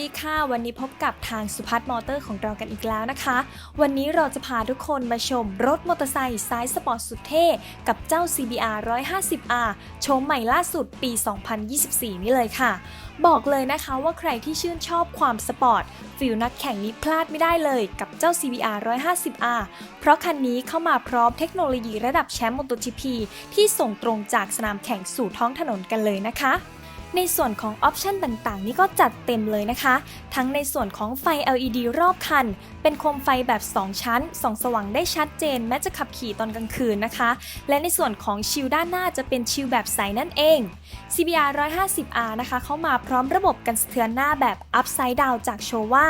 ดีค่ะ วันนี้พบกับทางสุพัฒน์มอเตอร์ของเรากันอีกแล้วนะคะ วันนี้เราจะพาทุกคนมาชมรถมอเตอร์ไซค์ไซส์สปอร์ตสุดเท่ กับเจ้า CBR 150R โฉมใหม่ล่าสุดปี 2024 นี่เลยค่ะ บอกเลยนะคะว่าใครที่ชื่นชอบความสปอร์ตฟิลนักแข่งนี้พลาดไม่ได้เลยกับเจ้า CBR 150R เพราะคันนี้เข้ามาพร้อมเทคโนโลยีระดับแชมป์ MotoGP ที่ส่งตรงจากสนามแข่งสู่ท้องถนนกันเลยนะคะ ในส่วนของออปชันต่างๆ นี่ก็จัดเต็มเลยนะคะ ทั้งในส่วนของไฟ LED รอบคัน เป็นโคมไฟแบบ 2 ชั้น ส่องสว่างได้ชัดเจน แม้จะขับขี่ตอนกลางคืนนะคะ และในส่วนของชิลด้านหน้าจะเป็นชิลแบบใสนั่นเอง CBR 150R นะคะ เข้ามาพร้อมระบบกันสะเทือนหน้าแบบ Upside Down จากโชว่า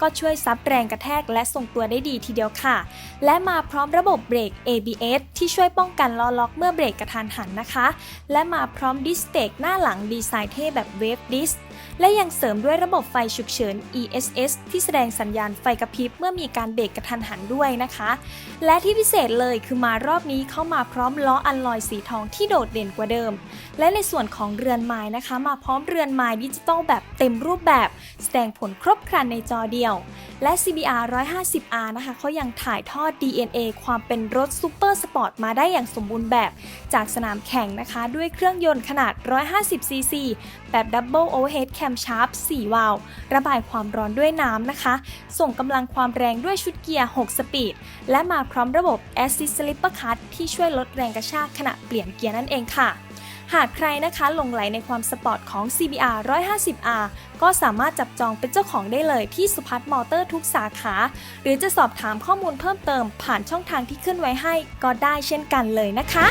ก็ช่วยซับแรงกระแทกและทรงตัวได้ดีทีเดียวค่ะ และมาพร้อมระบบเบรก ABS ที่ช่วยป้องกันล้อล็อกเมื่อเบรกกระทันหันนะคะ และมาพร้อมดิสเบรกหน้าหลังดีไซน์เท่แบบเวฟดิสและยังเสริมด้วยระบบไฟฉุกเฉิน ESS ที่แสดงสัญญาณไฟกระพริบเมื่อมีการเบรกกระทันหันด้วยนะคะ และที่พิเศษเลยคือมารอบนี้เข้ามาพร้อมล้ออัลลอยสีทองที่โดดเด่นกว่าเดิม และในส่วนของเรือนไม้นะคะ มาพร้อมเรือนไม้ดิจิตอลแบบเต็มรูปแบบ แสดงผลครบครันในจอเดียวและ CBR 150R นะคะเขายังถ่ายทอด DNA ความเป็นรถซูเปอร์สปอร์ตมาได้อย่างสมบูรณ์แบบ จากสนามแข่งนะคะ ด้วยเครื่องยนต์ขนาด 150cc แบบ Double Overhead Camshaft 4วาล์วระบายความร้อนด้วยน้ำนะคะ ส่งกำลังความแรงด้วยชุดเกียร์ 6 สปีด และมาพร้อมระบบ Assist Slipper Cut ที่ช่วยลดแรงกระชากขณะเปลี่ยนเกียร์นั่นเองค่ะ หากใครนะคะหลงไหลในความสปอร์ตของ CBR 150R ก็สามารถจับจองเป็นเจ้าของได้เลยที่สุพัฒน์มอเตอร์ทุกสาขา หรือจะสอบถามข้อมูลเพิ่มเติมผ่านช่องทางที่ขึ้นไว้ให้ก็ได้เช่นกันเลยนะคะ